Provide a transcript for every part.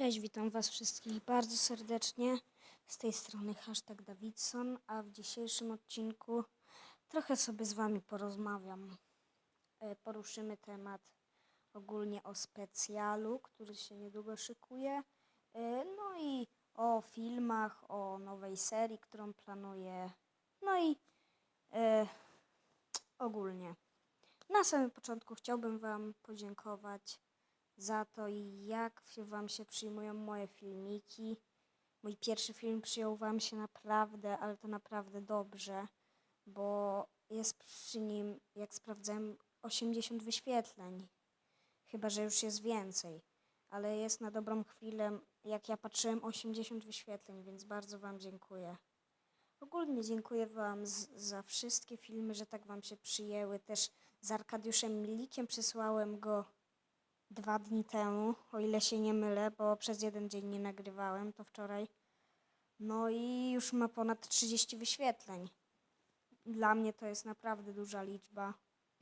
Cześć, witam Was wszystkich bardzo serdecznie. Z tej strony hashtag Davidson, a w dzisiejszym odcinku trochę sobie z Wami porozmawiam. E, Poruszymy temat ogólnie o specjalu, który się niedługo szykuje. E, No i o filmach, o nowej serii, którą planuję. No i e, ogólnie. Na samym początku chciałbym Wam podziękować za to, jak Wam się przyjmują moje filmiki. Mój pierwszy film przyjął Wam się naprawdę, ale to naprawdę dobrze, bo jest przy nim, jak sprawdzałem, 80 wyświetleń. Chyba, że już jest więcej, ale jest na dobrą chwilę, jak ja patrzyłem, 80 wyświetleń, więc bardzo Wam dziękuję. Ogólnie dziękuję Wam z, za wszystkie filmy, że tak Wam się przyjęły. Też z Arkadiuszem Milikiem przysłałem go dwa dni temu, o ile się nie mylę, bo przez jeden dzień nie nagrywałem, to wczoraj. No i już ma ponad 30 wyświetleń. Dla mnie to jest naprawdę duża liczba,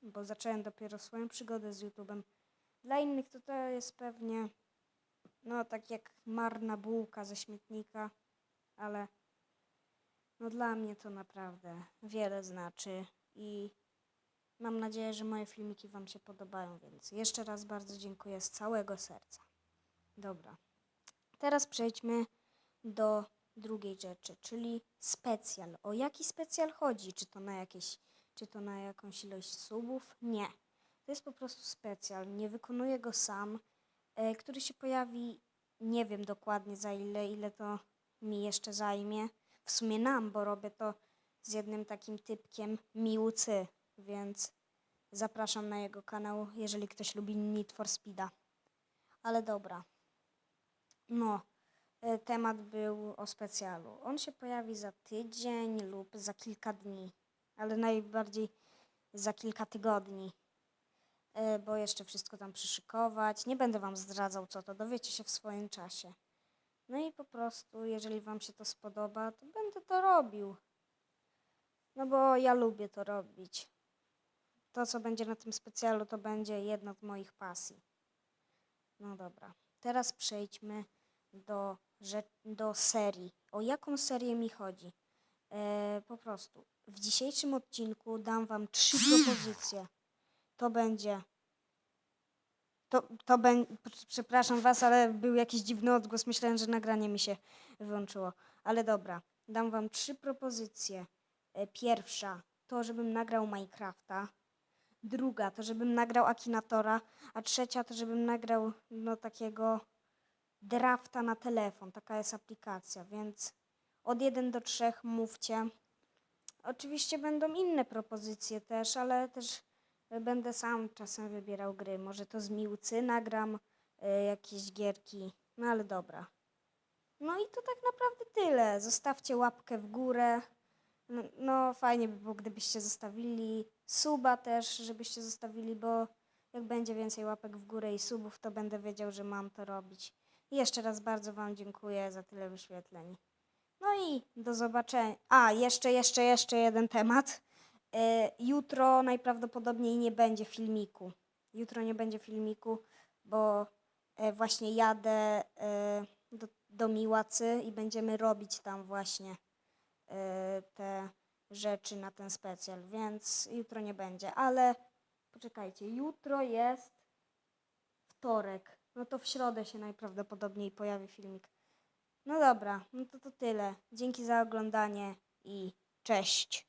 bo zacząłem dopiero swoją przygodę z YouTube'em. Dla innych to to jest pewnie, no tak jak marna bułka ze śmietnika, ale no dla mnie to naprawdę wiele znaczy i Mam nadzieję, że moje filmiki Wam się podobają, więc jeszcze raz bardzo dziękuję z całego serca. Dobra. Teraz przejdźmy do drugiej rzeczy, czyli specjal. O jaki specjal chodzi? Czy to na jakieś, czy to na jakąś ilość subów? Nie. To jest po prostu specjal. Nie wykonuję go sam, e, który się pojawi, nie wiem dokładnie za ile, ile to mi jeszcze zajmie. W sumie nam, bo robię to z jednym takim typkiem miłucy, więc zapraszam na jego kanał, jeżeli ktoś lubi Need for Speeda. Ale dobra. No, e, temat był o specjalu. On się pojawi za tydzień lub za kilka dni, ale najbardziej za kilka tygodni, e, bo jeszcze wszystko tam przyszykować. Nie będę Wam zdradzał, co to, dowiecie się w swoim czasie. No i po prostu, jeżeli Wam się to spodoba, to będę to robił. No bo ja lubię to robić. To, co będzie na tym specjalu, to będzie jedna z moich pasji. No dobra. Teraz przejdźmy do, do serii. O jaką serię mi chodzi? E, po prostu. W dzisiejszym odcinku dam Wam trzy propozycje. To będzie. To, to będzie. Przepraszam Was, ale był jakiś dziwny odgłos. Myślałem, że nagranie mi się wyłączyło. Ale dobra. Dam Wam trzy propozycje. E, Pierwsza to, żebym nagrał Minecrafta. Druga to, żebym nagrał Akinatora. A trzecia to, żebym nagrał no takiego drafta na telefon. Taka jest aplikacja, więc od 1 do 3 mówcie. Oczywiście będą inne propozycje też, ale też będę sam czasem wybierał gry. Może to z Miłcy nagram y, jakieś gierki. No ale dobra. No i to tak naprawdę tyle. Zostawcie łapkę w górę. No, no fajnie by było, gdybyście zostawili suba też, żebyście zostawili, bo jak będzie więcej łapek w górę i subów, to będę wiedział, że mam to robić. I jeszcze raz bardzo Wam dziękuję za tyle wyświetleń. No i do zobaczenia. A, jeszcze, jeszcze, jeszcze jeden temat. E, jutro najprawdopodobniej nie będzie filmiku. Jutro nie będzie filmiku, bo e, właśnie jadę e, do, do Miłacy i będziemy robić tam właśnie te rzeczy na ten specjal, więc jutro nie będzie, ale poczekajcie, jutro jest wtorek, no to w środę się najprawdopodobniej pojawi filmik. No dobra, no to to tyle. Dzięki za oglądanie i cześć.